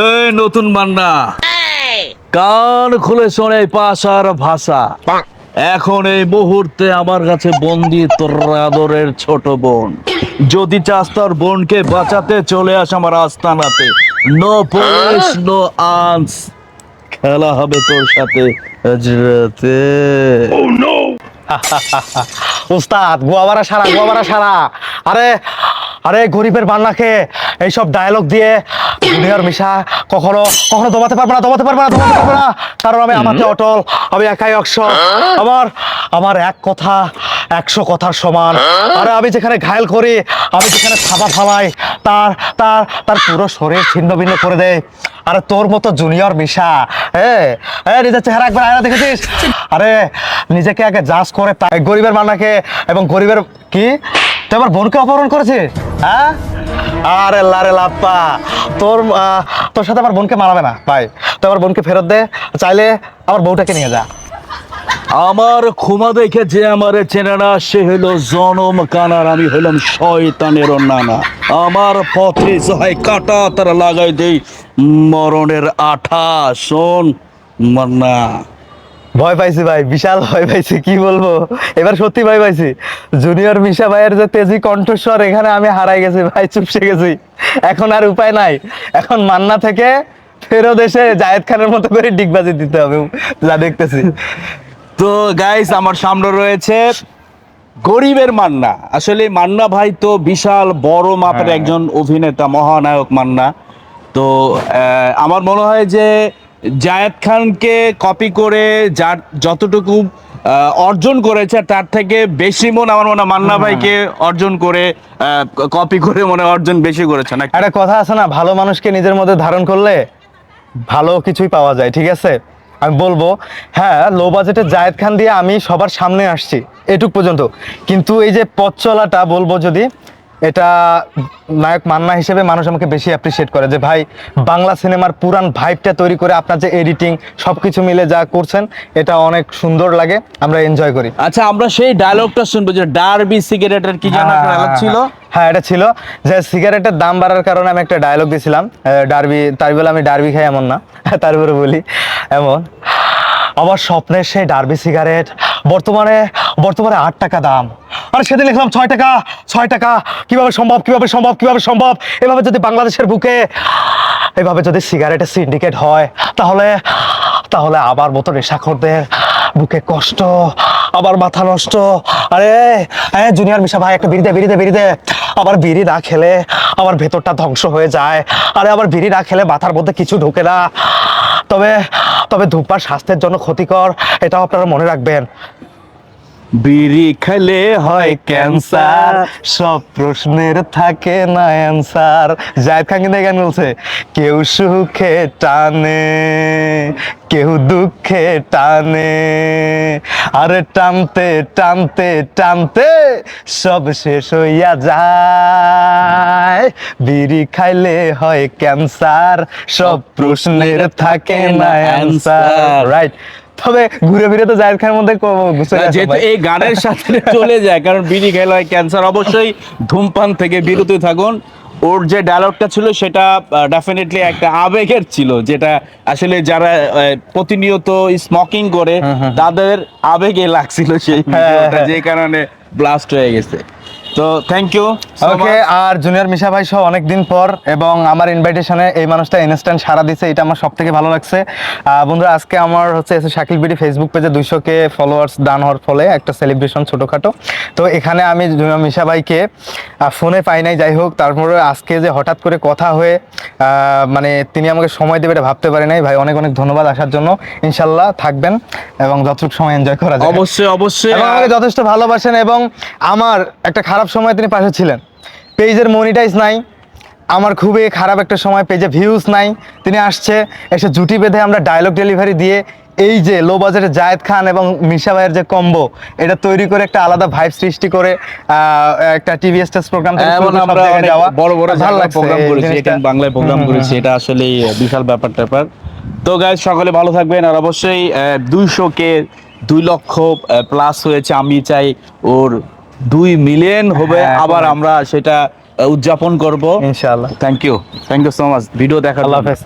এই নতুন মান্না। কান খুলে শোনে পাশার ভাষা। এখন এই মুহূর্তে আমার কাছে বন্দি তোর আদরের ছোট বোন। যদি চাস তোর বোনকে বাঁচাতে চলে আস আমার আস্তানাতে। নো পুলিশ নো আনস খেলা হবে তোর সাথে হজরতে উস্তাদ গোয়াবারা সারা গোয়াবারা সারা। আরে আরে গরিবের বান্নাকে এইসব ডায়লগ দিয়ে দুনিয়ার মিশা কখনো কখনো দমাতে পারবে না দমাতে পারবে না দমাতে পারবে না। কারণ আমি আমাকে অটল আমি একাই অক্ষর। আমার আমার এক কথা একশো কথার সমান। আরে আমি যেখানে ঘায়ল করি আমি যেখানে থাবা ফালাই তার তার তার পুরো শরীর ছিন্ন ভিন্ন করে দেয়। আরে তোর মতো জুনিয়র মিশা হ্যাঁ হ্যাঁ নিজের চেহারা একবার আয়না দেখেছিস? আরে নিজেকে আগে জাজ করে তাই গরিবের মান্নাকে এবং গরিবের কি? তুই আমার বোনকে অপহরণ করেছিস হ্যাঁ? আরে লারে লাপ্পা, তোর তোর সাথে আমার বোনকে মারাবে না, ভাই। তুই আমার বোনকে ফেরত দে, চাইলে আমার বউটাকে নিয়ে যা। আমার ক্ষমা দেখে যে আমারে চেনে না, সে হলো জনম কানার, আমি হলাম শয়তানের নানা। আমার পথে যাই কাটা, তারা লাগাই দেই মরণের আঠা, শোন, মান্না। ভয় পাইছি ভাই বিশাল ভয় পাইছি কি বলব? এবার সত্যি ভয় পাইছি। জুনিয়র মিশা ভাইয়ের যে তেজি কণ্ঠস্বর এখানে আমি হারাই গেছি ভাই চুপসে গেছি। এখন আর উপায় নাই। এখন মান্না থেকে ফেরত এসে জায়েদ খানের মতো করে ডিগবাজি দিতে হবে যা দেখতেছি। তো গাইস আমার সামনে রয়েছে গরিবের মান্না। আসলে মান্না ভাই তো বিশাল বড় মাপের হ্যাঁ। একজন অভিনেতা মহানায়ক মান্না। তো আমার মনে হয় যে জায়েদ খানকে কপি করে যার যতটুকু অর্জন করেছে তার থেকে বেশি মন আমার মনে হয় মান্না ভাইকে অর্জন করে কপি করে মনে অর্জন বেশি করেছে। না একটা কথা আছে না ভালো মানুষকে নিজের মধ্যে ধারণ করলে ভালো কিছুই পাওয়া যায় ঠিক আছে? আমি বলব হ্যাঁ লো বাজেটে জায়েদ খান দিয়ে আমি সবার সামনে আসছি এটুক পর্যন্ত। কিন্তু এই যে পথ চলাটা বলব যদি এটা নায়ক মান্না হিসেবে মানুষ আমাকে বেশি অ্যাপ্রিসিয়েট করে যে ভাই বাংলা সিনেমার পুরান ভাইবটা তৈরি করে আপনার যে এডিটিং সব কিছু মিলে যা করছেন এটা অনেক সুন্দর লাগে আমরা এনজয় করি। আচ্ছা আমরা সেই ডায়লগটা শুনব যে ডারবি সিগারেটের কি জানা হ্যাঁ, ডায়লগ ছিল? হ্যাঁ এটা ছিল। যে সিগারেটের দাম বাড়ার কারণে আমি একটা ডায়লগ দিয়েছিলাম ডারবি তার বলে আমি ডারবি খাই এমন না তারপরে বলি এমন। আমার স্বপ্নের সেই ডারবি সিগারেট বর্তমানে বর্তমানে আট টাকা দাম। আর সেদিন লিখলাম ছয় টাকা ছয় টাকা। কীভাবে সম্ভব কীভাবে সম্ভব কীভাবে সম্ভব? এভাবে যদি বাংলাদেশের বুকে, এভাবে যদি সিগারেটের সিন্ডিকেট হয়, তাহলে তাহলে আবার মতো নেশাখোরদের বুকে কষ্ট আবার মাথা নষ্ট। আরে হ্যাঁ জুনিয়র মিশা ভাই, একটা বিড়ি দে বিড়ি দে বিড়ি দে। আবার বিড়ি না খেলে আমার ভেতরটা ধ্বংস হয়ে যায়। আরে, আবার বিড়ি না খেলে মাথার মধ্যে কিছু ঢোকে না। তবে তবে ধূপপান স্বাস্থ্যের জন্য ক্ষতিকর, এটাও আপনারা মনে রাখবেন। বিড়ি খেলে হয় ক্যান্সার। সব প্রশ্নের থাকে না অ্যান্সার। জায়দ খান কিন্তু এখানে বলছে, কেউ সুখে টানে, কেউ দুঃখে টানে, আরে টানতে টানতে টানতে সব শেষ হইয়া যায়। বিড়ি খাইলে হয় ক্যান্সার, সব প্রশ্নের থাকে না অ্যান্সার। রাইট তবে ঘুরে ফিরে তো জায়দ খানের মধ্যে যেহেতু এই গানের সাথে চলে যায় কারণ বিড়ি খেলে হয় ক্যান্সার অবশ্যই ধূমপান থেকে বিরত থাকুন। ওর যে ডায়লগটা ছিল সেটা ডেফিনেটলি একটা আবেগের ছিল যেটা আসলে যারা প্রতিনিয়ত স্মোকিং করে তাদের আবেগে লাগছিল সেই হ্যাঁ। যে কারণে ব্লাস্ট হয়ে গেছে। তো থ্যাংক ইউ ওকে আর জুনিয়র মিশা ভাই সহ অনেকদিন পর এবং আমার ইনভাইটেশনে এই মানুষটা ইনস্ট্যান্ট সারা দিছে এটা আমার সব থেকে ভালো লাগছে। বন্ধুরা আজকে আমার হচ্ছে এসে শাকিল বিডি ফেসবুক পেজে দুইশো কে ফলোয়ার্স দান হওয়ার ফলে একটা সেলিব্রেশন ছোটোখাটো। তো এখানে আমি জুনিয়র মিশা ভাইকে ফোনে পাই নাই যাই হোক তারপরে আজকে যে হঠাৎ করে কথা হয়ে আহ, মানে তিনি আমাকে সময় দেবে এটা ভাবতে পারি নাই। ভাই অনেক অনেক ধন্যবাদ আসার জন্য। ইনশাল্লাহ থাকবেন এবং যতটুকু সময় এনজয় করা যায়। অবশ্যই অবশ্যই। আমাকে যথেষ্ট ভালোবাসেন এবং আমার একটা খারাপ সময় তিনি পাশে ছিলেন। পেজের মনিটাইজ নাই। আমার খুবই খারাপ একটা সময় পেজে ভিউজ নাই। তিনি আসছে এসে জুটি বেঁধে আমরা ডায়লগ ডেলিভারি দিয়ে এই যে লো বাজেটে জায়েদ খান এবং মিশা ভাইয়ের যে কম্বো এটা তৈরি করে একটা আলাদা ভাইব সৃষ্টি করে একটা টিভি স্টেজ প্রোগ্রাম বড় বড় ভালো প্রোগ্রাম করেছি এটা বাংলায় প্রোগ্রাম করেছি এটা আসলে বিশাল ব্যাপার ট্যাপার। তো গাইজ সকলে ভালো থাকবেন আর অবশ্যই দুইশো কে দুই লক্ষ প্লাস হয়েছে। আমি চাই ওর দুই মিলিয়ন হবে হ্যাঁ, আবার আমরা সেটা উদযাপন করব। ইনশাল্লাহ thank you thank you so much video দেখার আল্লাহ হাফেজ।